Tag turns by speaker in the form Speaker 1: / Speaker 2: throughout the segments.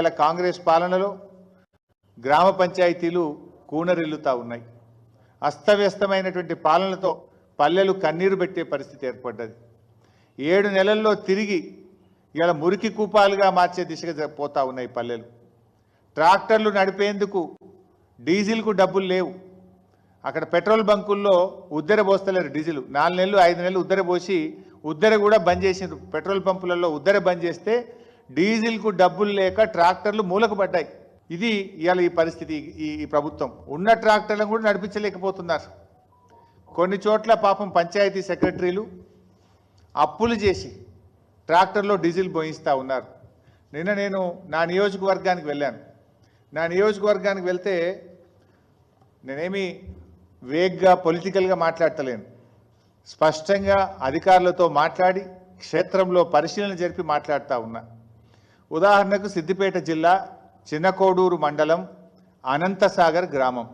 Speaker 1: ఇవాళ కాంగ్రెస్ పాలనలో గ్రామ పంచాయతీలు కూనరిల్లుతా ఉన్నాయి. అస్తవ్యస్తమైనటువంటి పాలనతో పల్లెలు కన్నీరు పెట్టే పరిస్థితి ఏర్పడ్డది. ఏడు నెలల్లో తిరిగి ఇలా మురికి కూపాలుగా మార్చే దిశగా పోతా ఉన్నాయి పల్లెలు. ట్రాక్టర్లు నడిపేందుకు డీజిల్కు డబ్బులు లేవు. అక్కడ పెట్రోల్ బంకుల్లో ఉద్దెర పోస్తలేరు డీజిల్. నాలుగు నెలలు ఐదు నెలలు ఉద్దెర పోసి ఉద్దెర కూడా బంద్ చేసిండ్రు. పెట్రోల్ పంపులలో ఉద్దెర బంద్ చేస్తే డీజిల్కు డబ్బులు లేక ట్రాక్టర్లు మూలకు పడ్డాయి. ఇది ఇవాళ ఈ పరిస్థితి ఈ ప్రభుత్వం. ఉన్న ట్రాక్టర్లను కూడా నడిపించలేకపోతున్నారు. కొన్ని చోట్ల పాపం పంచాయతీ సెక్రటరీలు అప్పులు చేసి ట్రాక్టర్లో డీజిల్ పోయిస్తూ ఉన్నారు. నిన్న నేను నా నియోజకవర్గానికి వెళ్ళాను. నా నియోజకవర్గానికి వెళ్తే నేనేమి వేగ్గా పొలిటికల్గా మాట్లాడతలేను. స్పష్టంగా అధికారులతో మాట్లాడి క్షేత్రంలో పరిశీలన జరిపి మాట్లాడుతూ ఉన్నా. ఉదాహరణకు సిద్దిపేట జిల్లా చిన్నకోడూరు మండలం అనంతసాగర్ గ్రామం.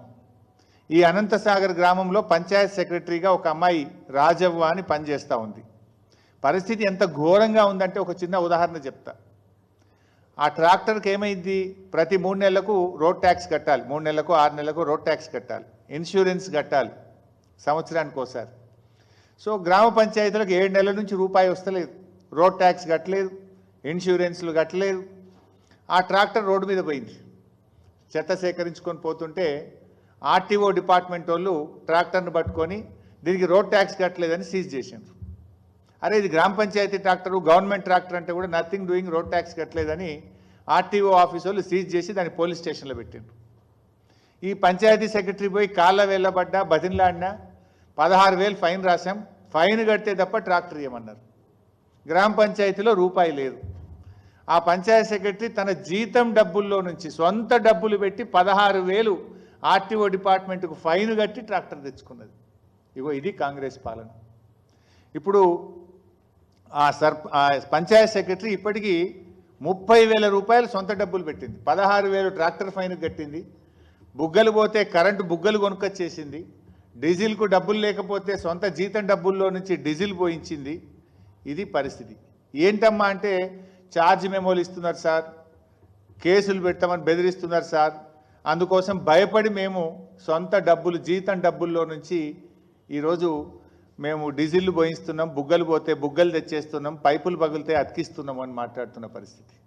Speaker 1: ఈ అనంతసాగర్ గ్రామంలో పంచాయత్ సెక్రటరీగా ఒక అమ్మాయి రాజవ్వ అని పనిచేస్తూ ఉంది. పరిస్థితి ఎంత ఘోరంగా ఉందంటే ఒక చిన్న ఉదాహరణ చెప్తా. ఆ ట్రాక్టర్కి ఏమైంది? ప్రతి మూడు నెలలకు రోడ్ ట్యాక్స్ కట్టాలి. మూడు నెలలకు ఆరు నెలలకు రోడ్ ట్యాక్స్ కట్టాలి. ఇన్సూరెన్స్ కట్టాలి సంవత్సరానికి ఒకసారి. సో గ్రామ పంచాయతీలకు ఏడు నెలల నుంచి రూపాయి వస్తలేదు. రోడ్ ట్యాక్స్ కట్టలేదు. ఇన్సూరెన్స్లు కట్టలేదు. ఆ ట్రాక్టర్ రోడ్డు మీద పోయింది. చెత్త సేకరించుకొని పోతుంటే ఆర్టీఓ డిపార్ట్మెంట్ వాళ్ళు ట్రాక్టర్ను పట్టుకొని దీనికి రోడ్ ట్యాక్స్ కట్టలేదని సీజ్ చేసిండ్రు అరే ఇది గ్రామ పంచాయతీ ట్రాక్టర్ గవర్నమెంట్ ట్రాక్టర్ అంటే కూడా నథింగ్ డూయింగ్ రోడ్ ట్యాక్స్ కట్టలేదని ఆర్టీఓ ఆఫీస్ వాళ్ళు సీజ్ చేసి దాన్ని పోలీస్ స్టేషన్లో పెట్టిండ్రు. ఈ పంచాయతీ సెక్రటరీ పోయి కాళ్ళ వెళ్ళబడ్డా బదిలాడినా పదహారు వేలు ఫైన్ రాశాం. ఫైన్ కడితే తప్ప ట్రాక్టర్ ఇవ్వమన్నారు. గ్రామ పంచాయతీలో రూపాయి లేదు. ఆ పంచాయత్ సెక్రటరీ తన జీతం డబ్బుల్లో నుంచి సొంత డబ్బులు పెట్టి పదహారు వేలు ఆర్టీఓ డిపార్ట్మెంట్కు ఫైన్ కట్టి ట్రాక్టర్ తెచ్చుకున్నది. ఇగో ఇది కాంగ్రెస్ పాలన. ఇప్పుడు ఆ సర్ పంచాయత్ సెక్రటరీ ఇప్పటికీ ముప్పై వేల రూపాయలు సొంత డబ్బులు పెట్టింది. పదహారు వేలు ట్రాక్టర్ ఫైన్ కట్టింది. బుగ్గలు పోతే కరెంటు బుగ్గలు కొనుక్కొచ్చేసింది. డీజిల్కు డబ్బులు లేకపోతే సొంత జీతం డబ్బుల్లో నుంచి డీజిల్ పోయించింది. ఇది పరిస్థితి. ఏంటమ్మా అంటే ఛార్జ్ మెమోలు ఇస్తున్నారు సార్. కేసులు పెడతామని బెదిరిస్తున్నారు సార్. అందుకోసం భయపడి మేము సొంత డబ్బులు జీతం డబ్బుల్లో నుంచి ఈరోజు మేము డీజిల్ పోయిస్తున్నాం బుగ్గలు పోతే బుగ్గలు తెచ్చేస్తున్నాం పైపులు పగిలితే అతికిస్తున్నాం అని మాట్లాడుతున్న పరిస్థితి.